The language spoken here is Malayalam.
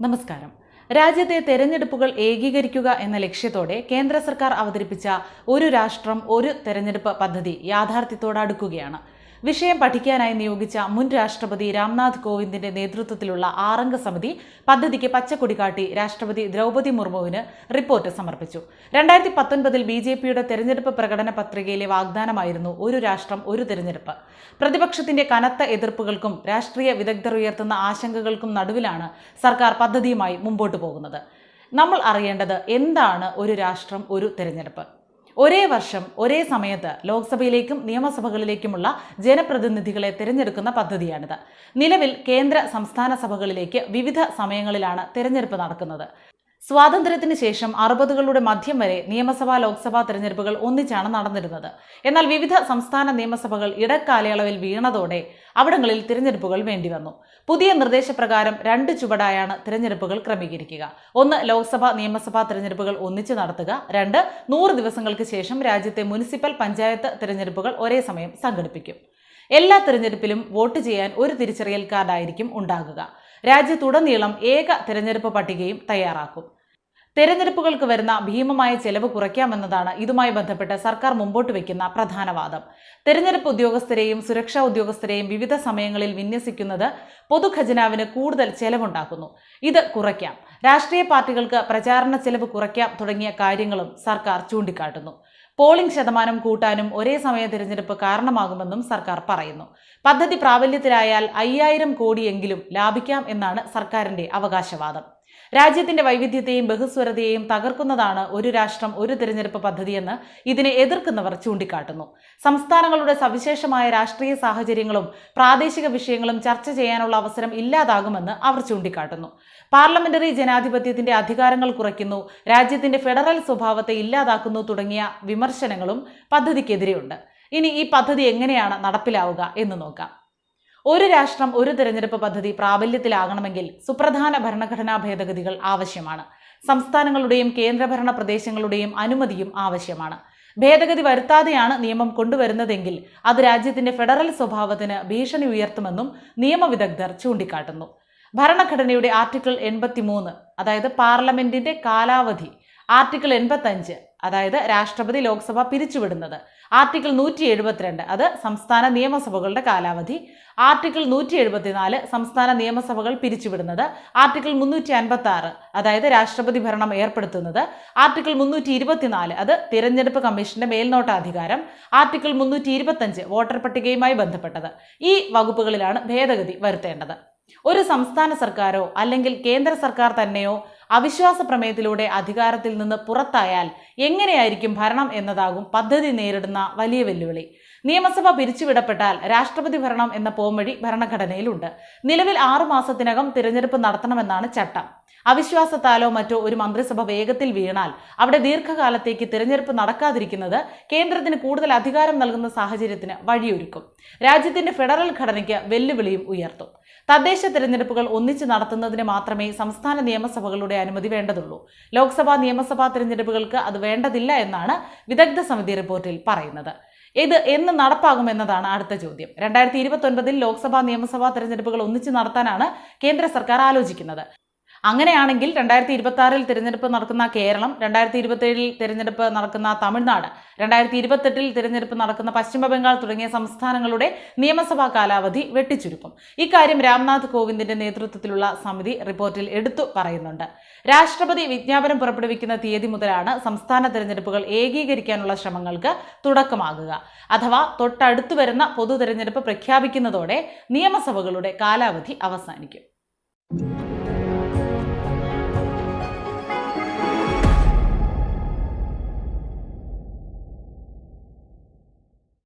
നമസ്കാരം. രാജ്യത്തെ തെരഞ്ഞെടുപ്പുകൾ ഏകീകരിക്കുക എന്ന ലക്ഷ്യത്തോടെ കേന്ദ്ര സർക്കാർ അവതരിപ്പിച്ച ഒരു രാഷ്ട്രം ഒരു തെരഞ്ഞെടുപ്പ് പദ്ധതി യാഥാർത്ഥ്യത്തോടടുക്കുകയാണ് വിഷയം പഠിക്കാനായി നിയോഗിച്ച മുൻ രാഷ്ട്രപതി രാംനാഥ് കോവിന്ദിന്റെ നേതൃത്വത്തിലുള്ള ആറംഗ സമിതി പദ്ധതിക്ക് പച്ചക്കൊടി കാട്ടി രാഷ്ട്രപതി ദ്രൗപദി മുർമുവിന് റിപ്പോർട്ട് സമർപ്പിച്ചു. രണ്ടായിരത്തി പത്തൊൻപതിൽ ബി ജെ പിയുടെ തെരഞ്ഞെടുപ്പ് പ്രകടന പത്രികയിലെ വാഗ്ദാനമായിരുന്നു ഒരു രാഷ്ട്രം ഒരു തെരഞ്ഞെടുപ്പ്. പ്രതിപക്ഷത്തിന്റെ കനത്ത എതിർപ്പുകൾക്കും രാഷ്ട്രീയ വിദഗ്ധർ ഉയർത്തുന്ന ആശങ്കകൾക്കും നടുവിലാണ് സർക്കാർ പദ്ധതിയുമായി മുമ്പോട്ട് പോകുന്നത്. നമ്മൾ അറിയേണ്ടത് എന്താണ് ഒരു രാഷ്ട്രം ഒരു തെരഞ്ഞെടുപ്പ്? ഒരേ വർഷം ഒരേ സമയത്ത് ലോക്സഭയിലേക്കും നിയമസഭകളിലേക്കുമുള്ള ജനപ്രതിനിധികളെ തിരഞ്ഞെടുക്കുന്ന പദ്ധതിയാണിത്. നിലവിൽ കേന്ദ്ര സംസ്ഥാന സഭകളിലേക്ക് വിവിധ സമയങ്ങളിലാണ് തിരഞ്ഞെടുപ്പ് നടക്കുന്നത്. സ്വാതന്ത്ര്യത്തിന് ശേഷം അറുപതുകളുടെ മധ്യം വരെ നിയമസഭാ ലോക്സഭാ തെരഞ്ഞെടുപ്പുകൾ ഒന്നിച്ചാണ് നടന്നിരുന്നത്. എന്നാൽ വിവിധ സംസ്ഥാന നിയമസഭകൾ ഇടക്കാലയളവിൽ വീണതോടെ അവിടങ്ങളിൽ തിരഞ്ഞെടുപ്പുകൾ വേണ്ടിവന്നു. പുതിയ നിർദ്ദേശപ്രകാരം രണ്ട് ചുവടായാണ് തിരഞ്ഞെടുപ്പുകൾ ക്രമീകരിക്കുക. ഒന്ന് ലോക്സഭാ നിയമസഭാ തിരഞ്ഞെടുപ്പുകൾ ഒന്നിച്ചു നടത്തുക. രണ്ട് നൂറ് ദിവസങ്ങൾക്ക് ശേഷം രാജ്യത്തെ മുനിസിപ്പൽ പഞ്ചായത്ത് തിരഞ്ഞെടുപ്പുകൾ ഒരേ സമയം സംഘടിപ്പിക്കും. എല്ലാ തിരഞ്ഞെടുപ്പിലും വോട്ട് ചെയ്യാൻ ഒരു തിരിച്ചറിയൽ കാർഡായിരിക്കും ഉണ്ടാകുക. രാജ്യത്തുടനീളം ഏക തിരഞ്ഞെടുപ്പ് പട്ടികയും തയ്യാറാക്കും. തെരഞ്ഞെടുപ്പുകൾക്ക് വരുന്ന ഭീമമായ ചെലവ് കുറയ്ക്കാമെന്നതാണ് ഇതുമായി ബന്ധപ്പെട്ട് സർക്കാർ മുമ്പോട്ട് വയ്ക്കുന്ന പ്രധാന വാദം. തെരഞ്ഞെടുപ്പ് ഉദ്യോഗസ്ഥരെയും സുരക്ഷാ ഉദ്യോഗസ്ഥരെയും വിവിധ സമയങ്ങളിൽ വിന്യസിക്കുന്നത് പൊതുഖജനാവിന് കൂടുതൽ ചെലവുണ്ടാക്കുന്നു. ഇത് കുറയ്ക്കാം. രാഷ്ട്രീയ പാർട്ടികൾക്ക് പ്രചാരണ ചെലവ് കുറയ്ക്കാം തുടങ്ങിയ കാര്യങ്ങളും സർക്കാർ ചൂണ്ടിക്കാട്ടുന്നു. പോളിംഗ് ശതമാനം കൂട്ടാനും ഒരേ സമയ തിരഞ്ഞെടുപ്പ് കാരണമാകുമെന്നും സർക്കാർ പറയുന്നു. പദ്ധതി പ്രാബല്യത്തിലായാൽ അയ്യായിരം കോടിയെങ്കിലും ലാഭിക്കാം എന്നാണ് സർക്കാരിന്റെ അവകാശവാദം. രാജ്യത്തിന്റെ വൈവിധ്യത്തെയും ബഹുസ്വരതയെയും തകർക്കുന്നതാണ് ഒരു രാഷ്ട്രം ഒരു തിരഞ്ഞെടുപ്പ് പദ്ധതിയെന്ന് ഇതിനെ എതിർക്കുന്നവർ ചൂണ്ടിക്കാട്ടുന്നു. സംസ്ഥാനങ്ങളുടെ സവിശേഷമായ രാഷ്ട്രീയ സാഹചര്യങ്ങളും പ്രാദേശിക വിഷയങ്ങളും ചർച്ച ചെയ്യാനുള്ള അവസരം ഇല്ലാതാകുമെന്ന് അവർ ചൂണ്ടിക്കാട്ടുന്നു. പാർലമെന്ററി ജനാധിപത്യത്തിന്റെ അധികാരങ്ങൾ കുറയ്ക്കുന്നു രാജ്യത്തിന്റെ ഫെഡറൽ സ്വഭാവത്തെ ഇല്ലാതാക്കുന്നു തുടങ്ങിയ വിമർശനങ്ങളും പദ്ധതിക്കെതിരെയുണ്ട്. ഇനി ഈ പദ്ധതി എങ്ങനെയാണ് നടപ്പിലാവുക എന്ന് നോക്കാം. ഒരു രാഷ്ട്രം ഒരു തിരഞ്ഞെടുപ്പ് പദ്ധതി പ്രാബല്യത്തിലാകണമെങ്കിൽ സുപ്രധാന ഭരണഘടനാ ഭേദഗതികൾ ആവശ്യമാണ്. സംസ്ഥാനങ്ങളുടെയും കേന്ദ്രഭരണ പ്രദേശങ്ങളുടെയും അനുമതിയും ആവശ്യമാണ്. ഭേദഗതി വരുത്താതെയാണ് നിയമം കൊണ്ടുവരുന്നതെങ്കിൽ അത് രാജ്യത്തിന്റെ ഫെഡറൽ സ്വഭാവത്തിന് ഭീഷണി ഉയർത്തുമെന്നും നിയമവിദഗ്ധർ ചൂണ്ടിക്കാട്ടുന്നു. ഭരണഘടനയുടെ ആർട്ടിക്കിൾ എൺപത്തിമൂന്ന് അതായത് പാർലമെന്റിന്റെ കാലാവധി ആർട്ടിക്കിൾ എൺപത്തഞ്ച് അതായത് രാഷ്ട്രപതി ലോക്സഭ പിരിച്ചുവിടുന്നത്. ആർട്ടിക്കിൾ നൂറ്റി എഴുപത്തിരണ്ട് അത് സംസ്ഥാന നിയമസഭകളുടെ കാലാവധി. ആർട്ടിക്കിൾ നൂറ്റി എഴുപത്തിനാല് സംസ്ഥാന നിയമസഭകൾ പിരിച്ചുവിടുന്നത്. ആർട്ടിക്കിൾ മുന്നൂറ്റി അൻപത്തി ആറ് അതായത് രാഷ്ട്രപതി ഭരണം ഏർപ്പെടുത്തുന്നത്. ആർട്ടിക്കിൾ മുന്നൂറ്റി ഇരുപത്തിനാല് അത് തിരഞ്ഞെടുപ്പ് കമ്മീഷന്റെ മേൽനോട്ടാധികാരം. ആർട്ടിക്കിൾ മുന്നൂറ്റി ഇരുപത്തഞ്ച് വോട്ടർ പട്ടികയുമായി ബന്ധപ്പെട്ടത്. ഈ വകുപ്പുകളിലാണ് ഭേദഗതി വരുത്തേണ്ടത്. ഒരു സംസ്ഥാന സർക്കാരോ അല്ലെങ്കിൽ കേന്ദ്ര സർക്കാർ തന്നെയോ അവിശ്വാസ പ്രമേയത്തിലൂടെ അധികാരത്തിൽ നിന്ന് പുറത്തായാൽ എങ്ങനെയായിരിക്കും ഭരണം എന്നതാകും പദ്ധതി നേരിടുന്ന വലിയ വെല്ലുവിളി. നിയമസഭ പിരിച്ചുവിടപ്പെട്ടാൽ രാഷ്ട്രപതി ഭരണം എന്ന പോംവഴി ഭരണഘടനയിലുണ്ട്. നിലവിൽ ആറു മാസത്തിനകം തിരഞ്ഞെടുപ്പ് നടത്തണമെന്നാണ് ചട്ടം. അവിശ്വാസത്താലോ മറ്റോ ഒരു മന്ത്രിസഭ വേഗത്തിൽ വീണാൽ അവിടെ ദീർഘകാലത്തേക്ക് തിരഞ്ഞെടുപ്പ് നടക്കാതിരിക്കുന്നത് കേന്ദ്രത്തിന് കൂടുതൽ അധികാരം നൽകുന്ന സാഹചര്യത്തിന് വഴിയൊരുക്കും. രാജ്യത്തിന്റെ ഫെഡറൽ ഘടനയ്ക്ക് വെല്ലുവിളിയും ഉയർത്തും. തദ്ദേശ തിരഞ്ഞെടുപ്പുകൾ ഒന്നിച്ച് നടത്തുന്നതിന് മാത്രമേ സംസ്ഥാന നിയമസഭകളുടെ അനുമതി വേണ്ടതുള്ളൂ. ലോക്സഭാ നിയമസഭാ തിരഞ്ഞെടുപ്പുകൾക്ക് അത് വേണ്ടതില്ല എന്നാണ് വിദഗ്ധ സമിതി റിപ്പോർട്ടിൽ പറയുന്നത്. ഇത് എന്ന് നടപ്പാകുമെന്നതാണ് അടുത്ത ചോദ്യം. രണ്ടായിരത്തി ഇരുപത്തൊൻപതിൽ ലോക്സഭാ നിയമസഭാ തെരഞ്ഞെടുപ്പുകൾ ഒന്നിച്ച് നടത്താനാണ് കേന്ദ്ര സർക്കാർ ആലോചിക്കുന്നത്. അങ്ങനെയാണെങ്കിൽ രണ്ടായിരത്തി ഇരുപത്തി ആറിൽ തിരഞ്ഞെടുപ്പ് നടക്കുന്ന കേരളം രണ്ടായിരത്തി ഇരുപത്തേഴിൽ തിരഞ്ഞെടുപ്പ് നടക്കുന്ന തമിഴ്നാട് രണ്ടായിരത്തി ഇരുപത്തെട്ടിൽ തിരഞ്ഞെടുപ്പ് നടക്കുന്ന പശ്ചിമ ബംഗാൾ തുടങ്ങിയ സംസ്ഥാനങ്ങളുടെ നിയമസഭാ കാലാവധി വെട്ടിച്ചുരുക്കും. ഇക്കാര്യം രാംനാഥ് കോവിന്ദിന്റെ നേതൃത്വത്തിലുള്ള സമിതി റിപ്പോർട്ടിൽ എടുത്തു പറയുന്നുണ്ട്. രാഷ്ട്രപതി വിജ്ഞാപനം പുറപ്പെടുവിക്കുന്ന തീയതി മുതലാണ് സംസ്ഥാന തിരഞ്ഞെടുപ്പുകൾ ഏകീകരിക്കാനുള്ള ശ്രമങ്ങൾക്ക് തുടക്കമാകുക. അഥവാ തൊട്ടടുത്തു വരുന്ന പൊതു തിരഞ്ഞെടുപ്പ് പ്രഖ്യാപിക്കുന്നതോടെ നിയമസഭകളുടെ കാലാവധി അവസാനിക്കും.